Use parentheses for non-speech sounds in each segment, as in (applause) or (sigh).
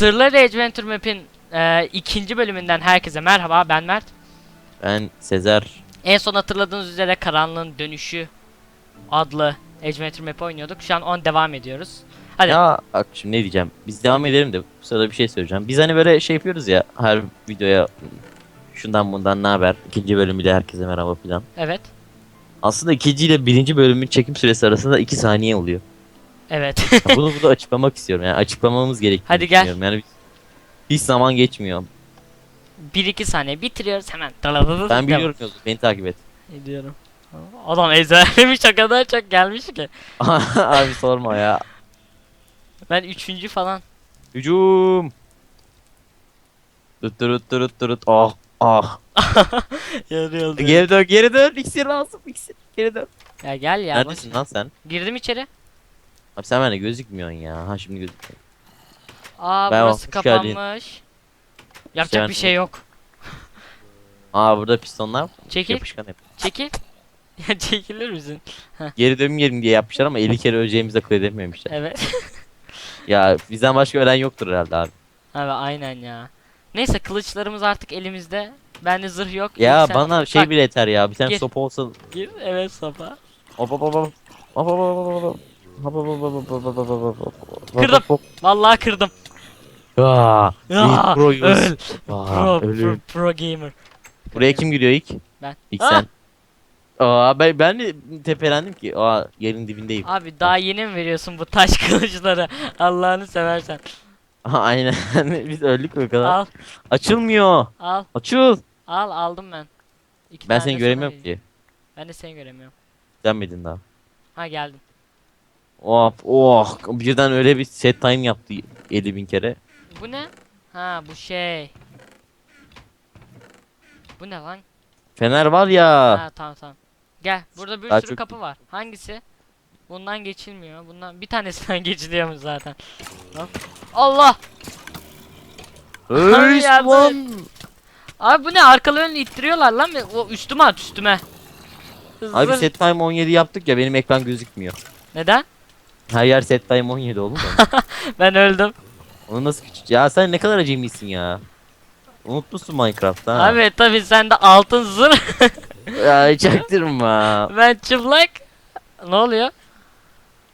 Sırları Adventure Map'in e, ikinci bölümünden herkese merhaba ben Mert. Ben Sezer. En son hatırladığınız üzere Karanlığın Dönüşü adlı Adventure Map oynuyorduk. Şu an on devam ediyoruz. Hadi. Ya bak şimdi ne diyeceğim. Biz devam edelim de bu sırada bir şey söyleyeceğim. Biz hani böyle şey yapıyoruz ya her videoya şundan bundan ne haber? İkinci bölümüyle herkese merhaba filan. Evet. Aslında ikinci ile birinci bölümün çekim süresi arasında 2 saniye oluyor. Evet. Bunu burada açıklamak istiyorum. Yani açıklamamız gerektiğini Hadi gel. Yani hiç zaman geçmiyor. 1-2 saniye bitiriyoruz hemen. Ben biliyorum yolu. Beni takip et. Ediyorum. Adam ezberlemiş o kadar çok gelmiş ki. (laughs) Abi sorma ya. Ben üçüncü falan. Hücum. Tut tut tut tut. Ah ah. (laughs) Yarıyordu. Geri dön geri dön. İksir lazım iksir. Geri dön. Ya gel ya. Neredesin lan sen? Girdim içeri. Abi sen bende gözükmüyorsun ya. Ha şimdi gözüküyor. Aa Ben burası hoş geldin. kapanmış. Yapacak bir şey yok. (laughs) Aa burada pistonlar var. Çekil. yapışkan hep. Çekil. (laughs) Ya çekilir misin? Geri dönmeyelim diye yapmışlar ama 50 kere öleceğimizi akıl edememişler. Evet. (laughs) Ya bizden başka ölen yoktur herhalde abi. Abi aynen ya. Neyse kılıçlarımız artık elimizde. Bende zırh yok. Ya Sen- bana şey Bak, bile yeter ya. Bir tane Gir. sopa olsa. Gir evet sopa. Hop hop hop hop. Hop hop hop hop hop. Kırdım. Vallahi kırdım. Aa, Aa, pro, öl. Aa, pro, pro, pro gamer. Buraya kim gidiyor ilk? Ben. İlk sen. Aa ben, ben de tepelendim ki. Aa yerin dibindeyim. Abi daha yeni mi veriyorsun bu taş (laughs) kılıçlara? Allah'ını seversen. Aha, Aynen. (laughs) Biz öldük o kadar. Al, Açılmıyor. al, Açıl. al aldım ben. İki Ben seni göremiyorum ki. Ben de seni göremiyorum. Denmedin daha. Ha geldin. Of oh birden öyle bir set time yaptı 50 bin kere. Bu ne? Ha bu şey. Bu ne lan? Fener var ya. Ha tamam tamam. Gel burada bir Daha sürü çok kapı var. Hangisi? Bundan geçilmiyor. Bundan bir tanesinden (laughs) geçiliyormuş zaten. Lan. Allah! Yardım lan. Abi bu ne? Arkalı önlü ittiriyorlar lan. O üstüme at üstüme. Abi Zır- set time 17 yaptık ya benim ekran gözükmüyor. Neden? Her yer set time 17 oğlum. (laughs) Ben öldüm. Onu nasıl küçük? Ya sen ne kadar acemisin ya. Unutmuşsun Minecraft'ta. ha. Abi tabii sende altın zırh. (laughs) Ya çaktırma. ben çıplak. Ne oluyor?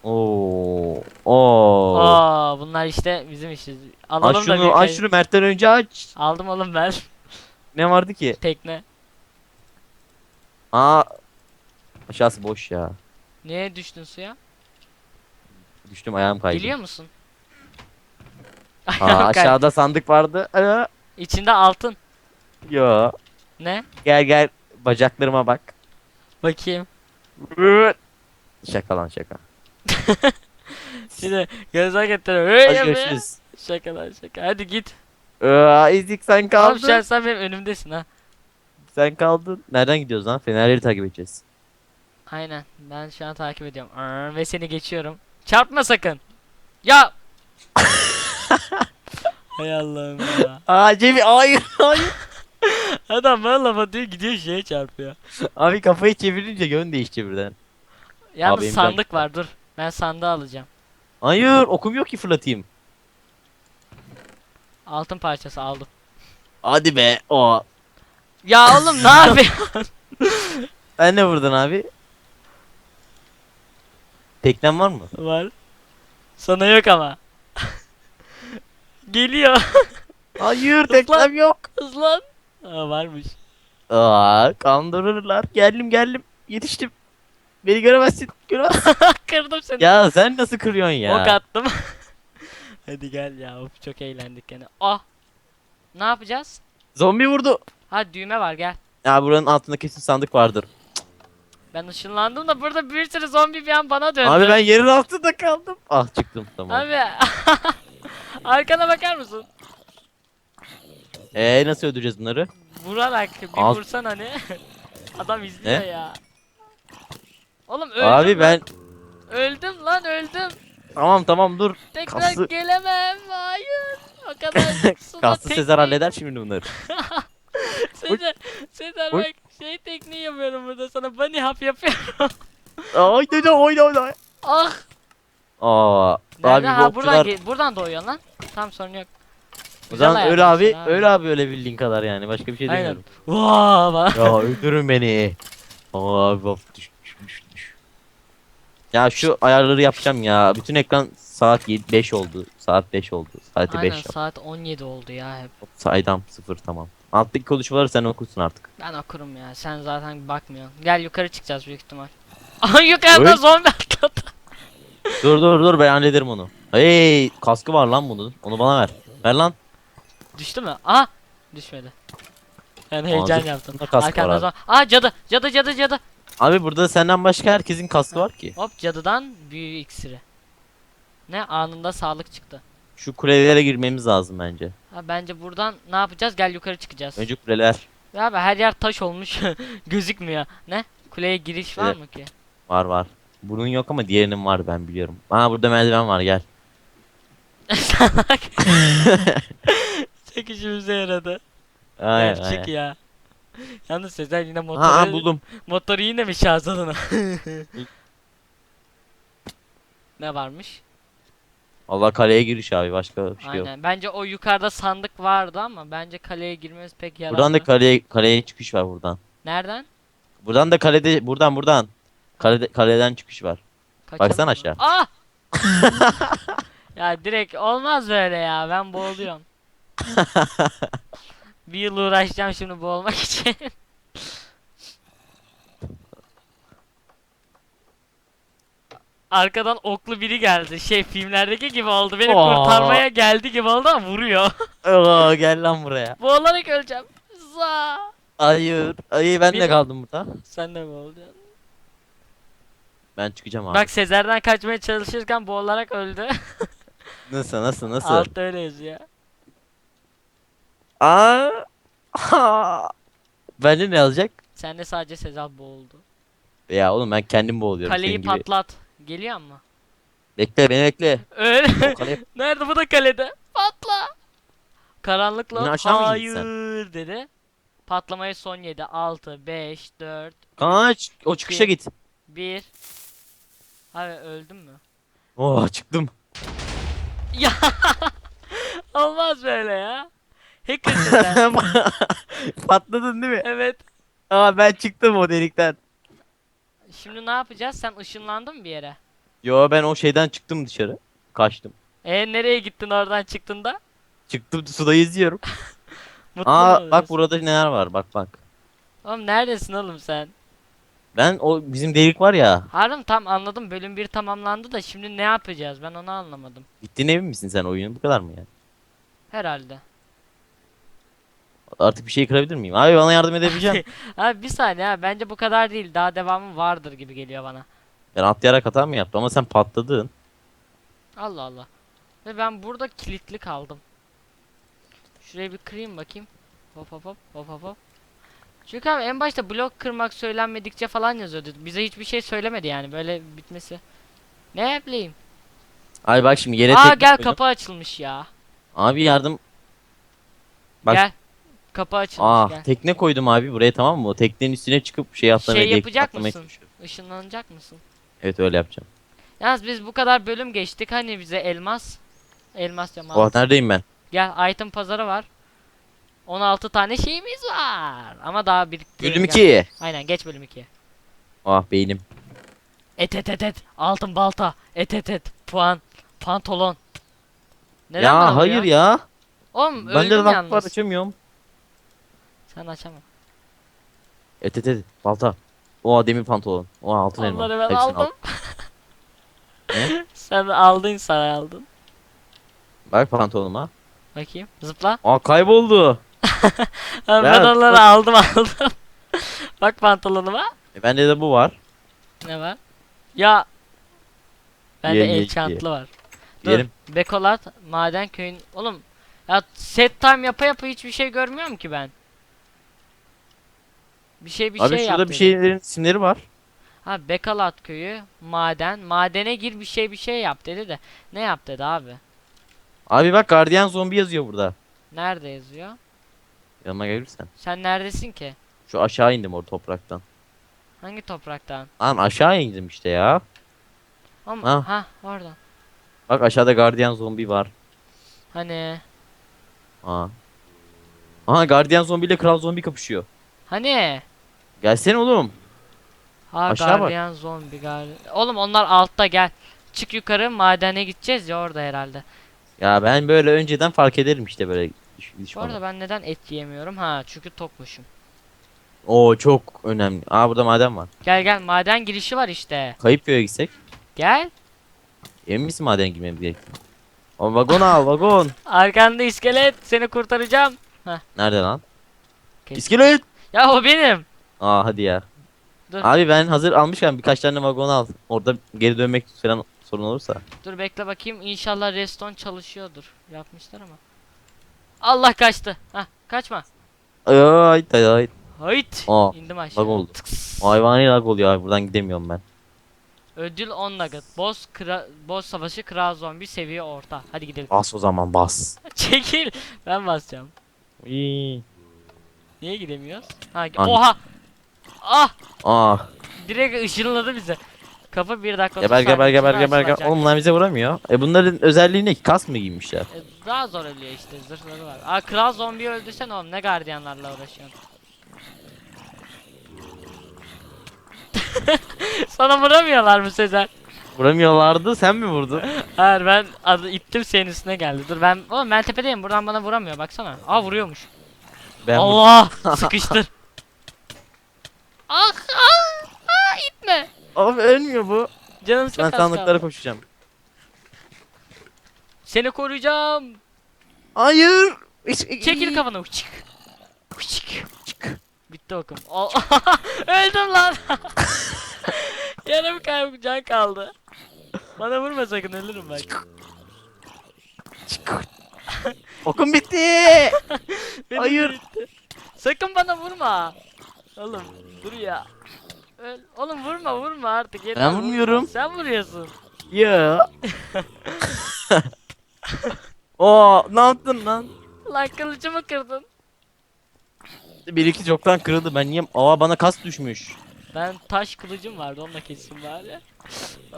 Oo. Oo. Aa bunlar işte bizim işimiz. Alalım Aç da bir şunu, aç kay- şunu Mert'ten önce aç. Aldım oğlum ben. Ne vardı ki? Tekne. Aa. Aşağısı boş ya. Niye düştün suya? Düştüm ayağım kaydı. Biliyor musun? Aa, (laughs) aşağıda sandık vardı. Aa, İçinde altın. Yo. Ne? Gel gel bacaklarıma bak. Bakayım. Şaka lan şaka. (laughs) Şimdi göz hareketleri öyle Hadi görüşürüz. Şaka lan şaka. Hadi git. Aa, İzik sen Abi kaldın. sen, sen benim önümdesin ha. Sen kaldın. Nereden gidiyoruz lan? Fenerleri takip edeceğiz. Aynen. Ben şu an takip ediyorum. Aa, ve seni geçiyorum. Çarpma sakın. Ya. (laughs) Hay Allah'ım ya. Aa Cemil hayır hayır. (laughs) Adam valla batıyor gidiyor şeye çarpıyor. Abi kafayı çevirince yön değişti birden. Yalnız benim sandık var dur. Ben sandığı alacağım. Hayır okum yok ki fırlatayım. Altın parçası aldım. Hadi be. O. Ya oğlum ne (laughs) yapıyorsun? Ben ne vurdun abi? Teknem var mı? var. Sana yok ama. (laughs) Geliyor. Hayır teknem yok. Hızlan. Aa varmış. Aa kandırırlar. Geldim geldim. Yetiştim. Beni göremezsin. Göremezsin. (laughs) Kırdım seni. ya sen nasıl kırıyorsun ya? Ok attım. (laughs) Hadi gel ya. Of, çok eğlendik gene. Ah. Ne yapacağız? Zombi vurdu. Ha düğme var gel. Ya buranın altında kesin sandık vardır. Ben ışınlandım da burada bir sürü zombi bir an bana döndü. Abi ben yerin altında kaldım. Ah çıktım tamam. Abi. (laughs) Arkana bakar mısın? Ee nasıl öldüreceğiz bunları? Vurarak bir Al. vursan hani. (laughs) Adam izliyor Ne? ya. Oğlum öldüm Abi ben Öldüm lan öldüm. tamam tamam dur. Tekrar Kaslı- gelemem. Hayır. O (laughs) kadar suda Kaslı Sezer halleder şimdi bunları. Sezer, Sezer Oy. bak şey tekniği yapıyorum burada sana bunny hop yapıyorum. Ay oyna oyna oyna. ah. Aa, Nerede? abi ha buradan bokçular ge- buradan doğuyor lan. Tamam sorun yok. O Güzel zaman öyle abi, ayarlamışlar öyle abi öyle bildiğin kadar yani. Başka bir şey Aynen. demiyorum. Vaa bak. ya öldürün beni. Abi bak düş düş düş düş. Ya şu ayarları yapacağım ya. Bütün ekran saat 5 oldu. Saat 5 oldu. Saati 5 Aynen yap. saat 17 oldu ya hep. Saydam 0 tamam. Alttaki konuşmaları sen okursun artık. Ben okurum ya. Sen zaten bakmıyorsun. Gel yukarı çıkacağız büyük ihtimal. (laughs) Aha yukarıda Oy. zombi atladı. (laughs) dur dur dur ben hallederim onu. Hey kaskı var lan bunun. Onu bana ver. Ver lan. Düştü mü? Aha! Düşmedi. Ben heyecan Ağzı- yaptım. Bunda kask var abi. zombi. Aa cadı! Cadı cadı cadı! Abi burada senden başka herkesin kaskı var ki. Hop cadıdan büyü iksiri. Ne? Anında sağlık çıktı. Şu kulelere girmemiz lazım bence. Ha bence buradan ne yapacağız? Gel yukarı çıkacağız. Önce kuleler. Ya abi her yer taş olmuş. (laughs) Gözükmüyor. Ne? Kuleye giriş var Evet. mı ki? Var var. Bunun yok ama diğerinin var ben biliyorum. Aa burada merdiven var gel. (laughs) Salak. İşimize yaradı. Aynen Gerçek aynen. ya. Yalnız Sezer yine motoru, Ha, ha buldum. motoru yine mi şarjladın? (laughs) ne varmış? Allah kaleye giriş abi başka bir şey yok. Aynen. Bence o yukarıda sandık vardı ama bence kaleye girmemiz pek yararlı. Buradan da kaleye kaleye çıkış var buradan. Nereden? Buradan da kalede buradan buradan. Kalede, kaleden çıkış var. Kaçalım Baksana mı? aşağı. Ah! (laughs) ya direkt olmaz böyle ya. Ben boğuluyorum. (laughs) Bir yıl uğraşacağım şimdi boğulmak için. Arkadan oklu biri geldi. Şey filmlerdeki gibi oldu. Beni Aa. kurtarmaya geldi gibi oldu ama vuruyor. (laughs) Oo, gel lan buraya. Boğularak öleceğim. Za. Hayır. Hayır ben de kaldım burada. Sen de mi olacaksın? Ben çıkacağım abi. Bak Sezer'den kaçmaya çalışırken boğularak öldü. (laughs) Nasıl nasıl nasıl? Altta öyle yazıyor. Aa. Ha. Bende ne yazacak? Sende sadece Sezer boğuldu. Ya oğlum ben kendim boğuluyorum Kaleyi senin gibi. patlat. Geliyor mu? Bekle beni bekle. Öyle. Kale- (laughs) Nerede bu da kalede? Patla. Karanlıkla aşağı mı hayır dedi. Patlamaya son 7 6 5 4 Kaç. O çıkışa İki. git. 1 Abi öldün mü? Oh çıktım. Ya (laughs) olmaz böyle ya. Hackersın sen. (laughs) Patladın değil mi? evet. Aa ben çıktım o delikten. Şimdi ne yapacağız? Sen ışınlandın mı bir yere? Yo ben o şeyden çıktım dışarı. Kaçtım. E nereye gittin oradan çıktığında? Çıktım suda yüzüyorum. (laughs) Mutlu mu Aa bak oluyorsun? burada neler var bak bak. Oğlum neredesin oğlum sen? Ben o bizim delik var ya. Harun tam anladım bölüm 1 tamamlandı da şimdi ne yapacağız ben onu anlamadım. Bittiğine emin misin sen oyunun bu kadar mı yani? Herhalde. Artık bir şey kırabilir miyim? Abi bana yardım edebileceksin. (laughs) Abi bir saniye ha bence bu kadar değil daha devamı vardır gibi geliyor bana. ben atlayarak hata mı yaptım ama sen patladın. Allah Allah. Ve ben burada kilitli kaldım. Şurayı bir kırayım bakayım. Hop hop hop hop hop hop. Çünkü abi en başta blok kırmak söylenmedikçe falan yazıyordu. Bize hiçbir şey söylemedi yani böyle bitmesi. Ne bileyim. Abi bak şimdi yere Aa gel koydum. kapı açılmış ya. Abi yardım. Bak- Gel. Kapı açılmış Aa gel. tekne koydum abi buraya tamam mı? O teknenin üstüne çıkıp şey atlamaya Şey yapacak atlamaya mısın? çalışıyorum. Işınlanacak mısın? Evet öyle yapacağım. Yalnız biz bu kadar bölüm geçtik hani bize elmas. Elmas diyorum altın. neredeyim ben? Gel item pazarı var. 16 tane şeyimiz var. Ama daha bir Bölüm 2. Aynen geç bölüm 2'ye. Ah beynim. Et et et et. Altın balta. Et et et. Puan. Pantolon. Neden ya hayır ya. Oğlum Bende öldüm laf yalnız. var açamıyorum. Sen açamam. Et et et. Balta. Oha demir pantolon. Oha altın elma. Onları ben Hepsini aldım. (laughs) al. Sen aldın sana aldın. Bak pantolonuma. Bakayım. Zıpla. Aa kayboldu. (laughs) Ben Ya, onları aldım aldım. (laughs) Bak pantolonuma. E, bende de bu var. Ne var? Ya. Bende Ye, ye, enchantlı var. Dur. Yerim. Bekolat maden köyün. Oğlum ya set time yapa yapa hiçbir şey görmüyorum ki ben. Bir şey bir Abi şey şurada bir şeylerin isimleri var. Ha Bekalat köyü maden. Madene gir bir şey bir şey yap dedi de. Ne yap dedi abi? Abi bak gardiyan zombi yazıyor burada. Nerede yazıyor? Yanıma gelirsen. Sen neredesin ki? Şu aşağı indim o topraktan. Hangi topraktan? Lan aşağı indim işte ya. Ama Ha. ha oradan. Bak aşağıda gardiyan zombi var. Hani Aa. Aha gardiyan zombi ile kral zombi kapışıyor. Hani? Gelsene oğlum. Ha Aşağı bak. gardiyan zombi gardiyan. Oğlum onlar altta gel. Çık yukarı madene gideceğiz ya orada herhalde. Ya ben böyle önceden fark ederim işte böyle düş- Bu düşmanı. arada ben neden et yemiyorum? Ha çünkü tokmuşum. Oo çok önemli. Aa burada maden var. Gel gel maden girişi var işte. Kayıp köye gitsek. Gel. Emin misin maden girmemiz gerektiğini? O vagon al vagon. (laughs) Arkanda iskelet seni kurtaracağım. Nerede lan? Kes- İskelet. Ya o benim. Aa hadi ya. Dur. Abi ben hazır almışken birkaç tane vagon al. Orada geri dönmek falan sorun olursa. Dur bekle bakayım. İnşallah reston çalışıyordur. Yapmışlar ama. Allah kaçtı. Hah kaçma. Ay ay ay. Hayt. Aa, İndim aşağı. Lag oldu. Tıks. Hayvani lag oluyor abi buradan gidemiyorum ben. Ödül 10 nugget. Boss, kra boss savaşı kral zombi seviye orta. Hadi gidelim. Bas o zaman bas. (laughs) Çekil. Ben basacağım. İyi. Niye gidemiyoruz? Ha, An- oha. Ah. Aa. Direkt ışınladı bize. Kapı bir dakika. Geber geber geber geber geber. Oğlum bunlar bize vuramıyor. E bunların özelliği ne ki? Kas mı giymişler? E, daha zor ölüyor işte zırhları var. Aa kral zombiyi öldürsen oğlum ne gardiyanlarla uğraşıyorsun. (laughs) Sana vuramıyorlar mı Sezer? Vuramıyorlardı sen mi vurdun? Hayır ben adı ittim senin üstüne geldi. Dur ben oğlum ben tepedeyim buradan bana vuramıyor baksana. Aa vuruyormuş. Ben. Allah sıkıştır. ah ah ah itme. Abi ölmüyor bu. Canım çok Ben az sandıklara kaldı. koşacağım. Seni koruyacağım. Hayır. Çekil kafanı. Çık. Çık. Çık. Bitti okum. Al- (laughs) Öldüm lan. (laughs) Yarım kalp can kaldı. Bana vurma sakın ölürüm bak. Okum bitti. (laughs) Benim Hayır. bitti. Sakın bana vurma. Oğlum dur ya. Öl. Oğlum vurma vurma artık yeter. Ben vurmuyorum. Sen vuruyorsun. Ya. (laughs) Oo, ne yaptın lan? Lan kılıcımı kırdın. Bir iki çoktan kırıldı. Ben niye? Aa bana kas düşmüş. Ben taş kılıcım vardı onunla keseyim bari.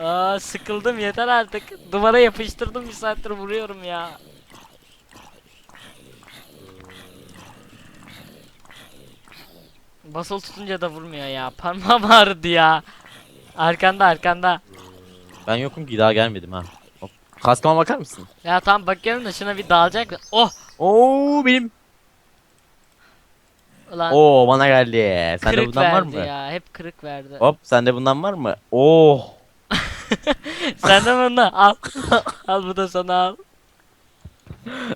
Aa sıkıldım yeter artık. Duvara yapıştırdım bir saattir vuruyorum ya. Basılı tutunca da vurmuyor ya. (laughs) Parmağım ağrıdı ya. Arkanda arkanda. Ben yokum ki daha gelmedim ha. Hop. Kaskıma bakar mısın? Ya tam bakıyorum da şuna bir dalacak. Oh! Oo benim. Ulan Oo bana geldi. Sende kırık bundan var verdi mı? ya. Hep kırık verdi. Hop sende bundan var mı? Oh. (laughs) Sen de bunu al. (laughs) al bu da sana al.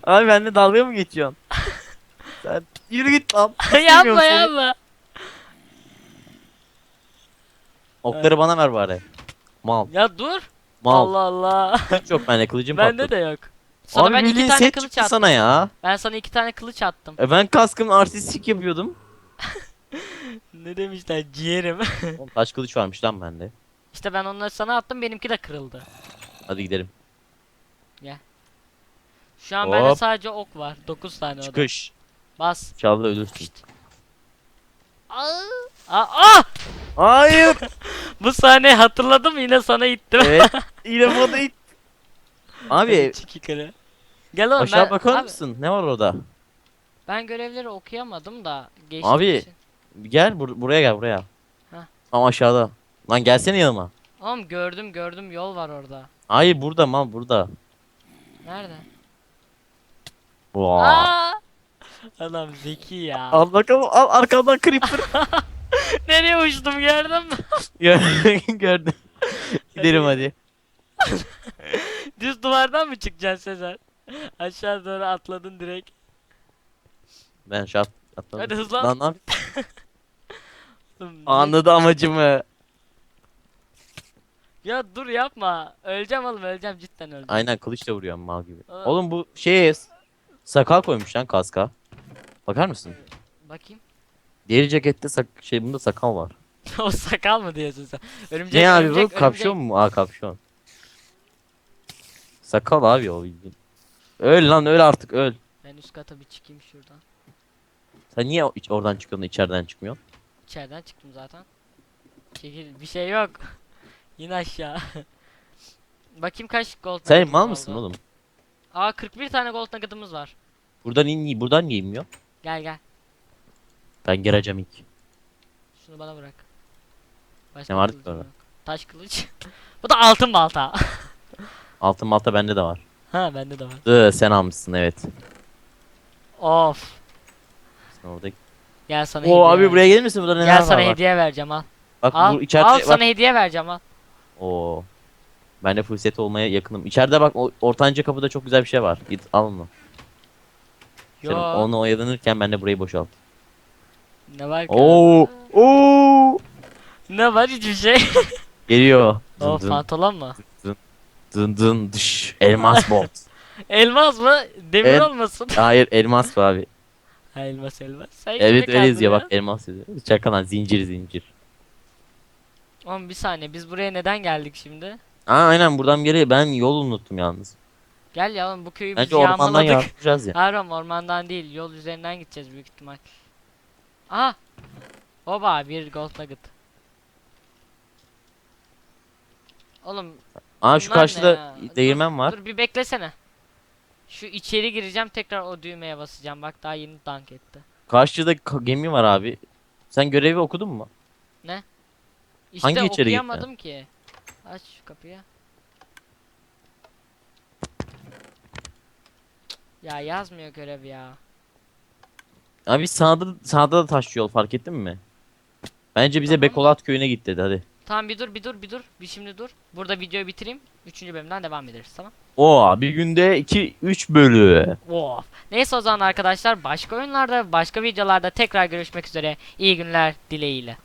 Abi benimle dalga mı geçiyorsun? Sen yürü git lan. yapma seni. yapma. Okları bana ver bari. Mal. Ya dur. Mal. Allah Allah. Hiç yok bende kılıcım Bende patladı. de yok. Sana Abi ben iki bildiğin tane set kılıç çıktı attım. sana ya. Ben sana iki tane kılıç attım. E ben kaskım artistik yapıyordum. (laughs) ne demişler ciğerim. (laughs) Oğlum, taş kılıç varmış lan bende. işte ben onları sana attım benimki de kırıldı. Hadi gidelim. Şu an bende Hop. sadece ok var. 9 tane o da. Çıkış. Bas. İnşallah ölürsün. Aa, aa, aa! Hayır. (laughs) Bu sahneyi hatırladım yine sana ittim. evet. (laughs) Yine bana it. Abi Çık yukarı. Gel oğlum aşağı ben, bakar abi, mısın? Ne var orada? ben görevleri okuyamadım da geçtiğim Abi. için. Gel bur- buraya gel buraya. Heh. Tam aşağıda. Lan gelsene yanıma. Oğlum gördüm gördüm yol var orada. Hayır burada mal burada. Nerede? Vaa. Aa! (laughs) Adam zeki ya. Al bakalım al arkamdan creeper. (laughs) Nereye uçtum gördün mü? (laughs) Gör- (laughs) Gördüm. Gidelim hadi. Düz duvardan mı çıkacaksın Sezer? Aşağı doğru atladın direkt. Ben şart atladım. Hadi hızlan. Lan ne- Anladı amacımı. Ya dur yapma. Öleceğim oğlum öleceğim cidden öleceğim. Aynen kılıçla vuruyorum mal gibi. Oğlum bu şey sakal koymuş lan kaska. Bakar mısın? Bakayım. Diğer cekette sak şey bunda sakal var. (laughs) o sakal mı diyorsun sen? Örümcek, Ne abi örümcek, bu? Kapşon mu? Aa kapşon. Sakal abi o bildiğin. Öl lan öl artık öl. Ben üst kata bir çıkayım şuradan. Sen niye o- iç- oradan çıkıyorsun da içeriden çıkmıyorsun? İçeriden çıktım zaten. Çekil bir şey yok. (laughs) Yine aşağı. (laughs) Bakayım kaç gold Sen nugget'ımız mal oldu. mısın oğlum? Aa 41 tane gold nugget'ımız var. Buradan in buradan niye inmiyor? Gel gel. Ben gireceğim ilk. Şunu bana bırak. Başka Ne vardı ki kılıcım orada? yok. Taş kılıç. (laughs) Bu da altın balta. (laughs) Altın malta bende de var. ha bende de var. Iı, sen almışsın evet. Of. Sen orada. Gel sana Oo hediye abi buraya gelir misin? Burada neler Gel var? sana bak. hediye vereceğim al. Bak Al, bu içeride al bak. sana hediye vereceğim al. Oo. Ben de set olmaya yakınım. İçeride bak o ortanca kapıda çok güzel bir şey var. Git al onu. Sen Yo. onu oyalanırken ben de burayı boşalt. Ne var ki? Oo. Oo. Ne var hiçbir şey. (laughs) Geliyor. o Dın dın, pantolon mu? dın dın dış. Elmas (laughs) bot. Elmas mı? Demir Evet. olmasın. (laughs) Hayır elmas bu abi. Ha, elmas elmas. Sen Evet kime öyle yazıyor kaldın bak elmas yazıyor. Şaka lan zincir zincir. ya? Oğlum bir saniye biz buraya neden geldik şimdi? Aa aynen buradan geri ben yol unuttum yalnız. Gel ya oğlum bu köyü biz Bence ormandan yağmaladık. ya. Oğlum ormandan değil yol üzerinden gideceğiz büyük ihtimal. Aha. Oba bir gold nugget. Oğlum Aa şu bunlar ne karşıda ya? değirmen var. Dur bir beklesene. Şu içeri gireceğim tekrar o düğmeye basacağım. Bak daha yeni dank etti. Karşıda ka- gemi var abi. Sen görevi okudun mu? İşte Hangi içeri gitti? okuyamadım ki. Aç şu kapıyı. Ya yazmıyor görev ya. Abi sağda sağda da taş yol fark ettin mi? Bence bize Tamam. Bekolat köyüne git dedi hadi. Tamam bir dur bir dur bir dur. Bir şimdi dur. Burada videoyu bitireyim. Üçüncü bölümden devam ederiz tamam. Oo bir günde 2 3 bölü. Of. Neyse o zaman arkadaşlar başka oyunlarda başka videolarda tekrar görüşmek üzere. İyi günler dileğiyle.